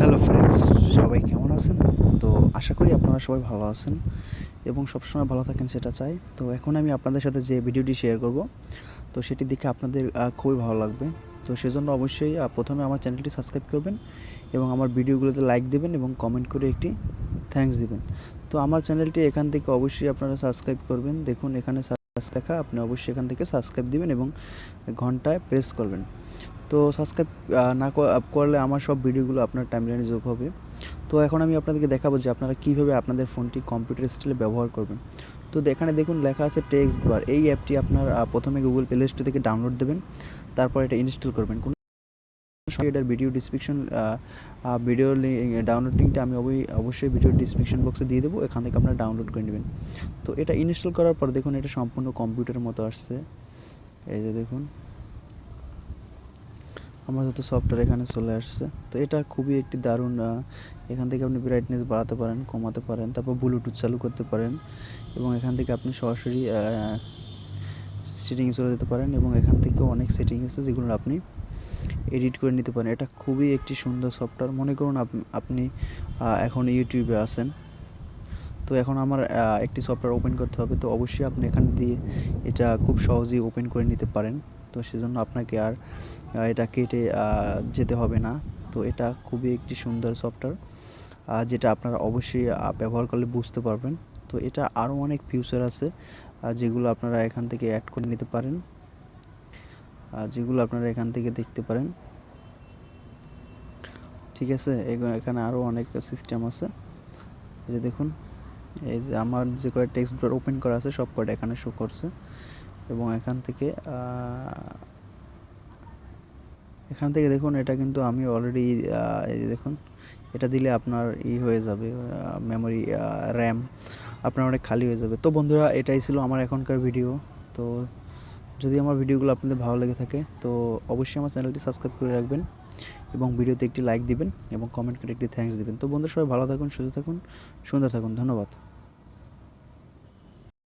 Hello friends সবাই কেমন আছেন? তো আশা করি আপনারা সবাই ভালো আছেন এবং সবসময় ভালো থাকেন সেটা চাই। তো এখন আমি আপনাদের সাথে যে ভিডিওটি শেয়ার করব, তো সেটি দেখে আপনাদের খুবই ভালো লাগবে। তো সেজন্য অবশ্যই প্রথমে আমার চ্যানেলটি সাবস্ক্রাইব করবেন এবং আমার ভিডিওগুলোতে লাইক দেবেন এবং কমেন্ট করে একটি থ্যাঙ্কস দিবেন। তো আমার চ্যানেলটি এখান থেকে অবশ্যই আপনারা সাবস্ক্রাইব করবেন। দেখুন, এখানে সাবস্ক্রাইব আপনি অবশ্যই এখান থেকে সাবস্ক্রাইব দিবেন এবং ঘন্টায় প্রেস করবেন। তো সাবস্ক্রাইব না করলে আমার সব ভিডিওগুলো আপনার টাইমলাইনে যোগ হবে। তো এখন আমি আপনাদেরকে দেখাবো যে আপনারা কীভাবে আপনাদের ফোনটি কম্পিউটার স্টাইলে ব্যবহার করবেন। তো এখানে দেখুন লেখা আছে টেক্সট বার এই অ্যাপটি আপনার প্রথমে গুগল প্লে স্টোর থেকে ডাউনলোড দেবেন, তারপর এটা ইনস্টল করবেন। কোনো এটার ভিডিও ডিসক্রিপশন ভিডিও ডাউনলোড লিঙ্কটা আমি অবশ্যই ভিডিও ডিসক্রিপশন বক্সে দিয়ে দেবো, এখান থেকে আপনারা ডাউনলোড করে নেবেন। তো এটা ইনস্টল করার পর দেখুন এটা সম্পূর্ণ কম্পিউটারের মতো আসছে। এই যে দেখুন। আমার যত সফটওয়্যার এখানে চলে আসছে, তো এটা খুবই একটি দারুণ এখান থেকে আপনি ব্রাইটনেস বাড়াতে পারেন, কমাতে পারেন, তারপর ব্লুটুথ চালু করতে পারেন এবং এখান থেকে আপনি সরাসরি সেটিংয়ে চলে যেতে পারেন এবং এখান থেকেও অনেক সেটিং আছে যেগুলো আপনি এডিট করে নিতে পারেন। এটা খুবই একটি সুন্দর সফটওয়্যার মনে করুন আপ- আপনি এখন ইউটিউবে আছেন। তো এখন আমার একটি সফটওয়্যার ওপেন করতে হবে। তো অবশ্যই আপনি এখান দিয়ে এটা খুব সহজেই ওপেন করে নিতে পারেন। তো সেজন্য আপনাকে আর এটা কেটে যেতে হবে না। তো এটা খুবই একটি সুন্দর সফটওয়্যার যেটা আপনারা অবশ্যই ব্যবহার করলে বুঝতে পারবেন। তো এটা আরও অনেক ফিউচার আছে যেগুলো আপনারা এখান থেকে অ্যাড করে নিতে পারেন যেগুলো আপনারা এখান থেকে দেখতে পারেন। ঠিক আছে? এখানে আরও অনেক সিস্টেম আছে। যে দেখুন, এই যে আমার যে কয়টা টেক্সট ওপেন করা আছে, সব কয়টা এখানে শো করছে। এবং এখান থেকে এখান থেকে দেখুন, এটা কিন্তু আমি অলরেডি এই দেখুন, এটা দিলে আপনার ই হয়ে যাবে মেমোরি র্যাম আপনার অনেক খালি হয়ে যাবে। তো বন্ধুরা, এটাই ছিল আমার এখনকার ভিডিও তো যদি আমার ভিডিওগুলো আপনাদের ভালো লেগে থাকে, তো অবশ্যই আমার চ্যানেলটি সাবস্ক্রাইব করে রাখবেন এবং ভিডিওতে একটি লাইক দিবেন এবং কমেন্ট করে একটি থ্যাঙ্কস দিবেন। তো বন্ধুরা, সবাই ভালো থাকুন, সুস্থ থাকুন, সুন্দর থাকুন, ধন্যবাদ।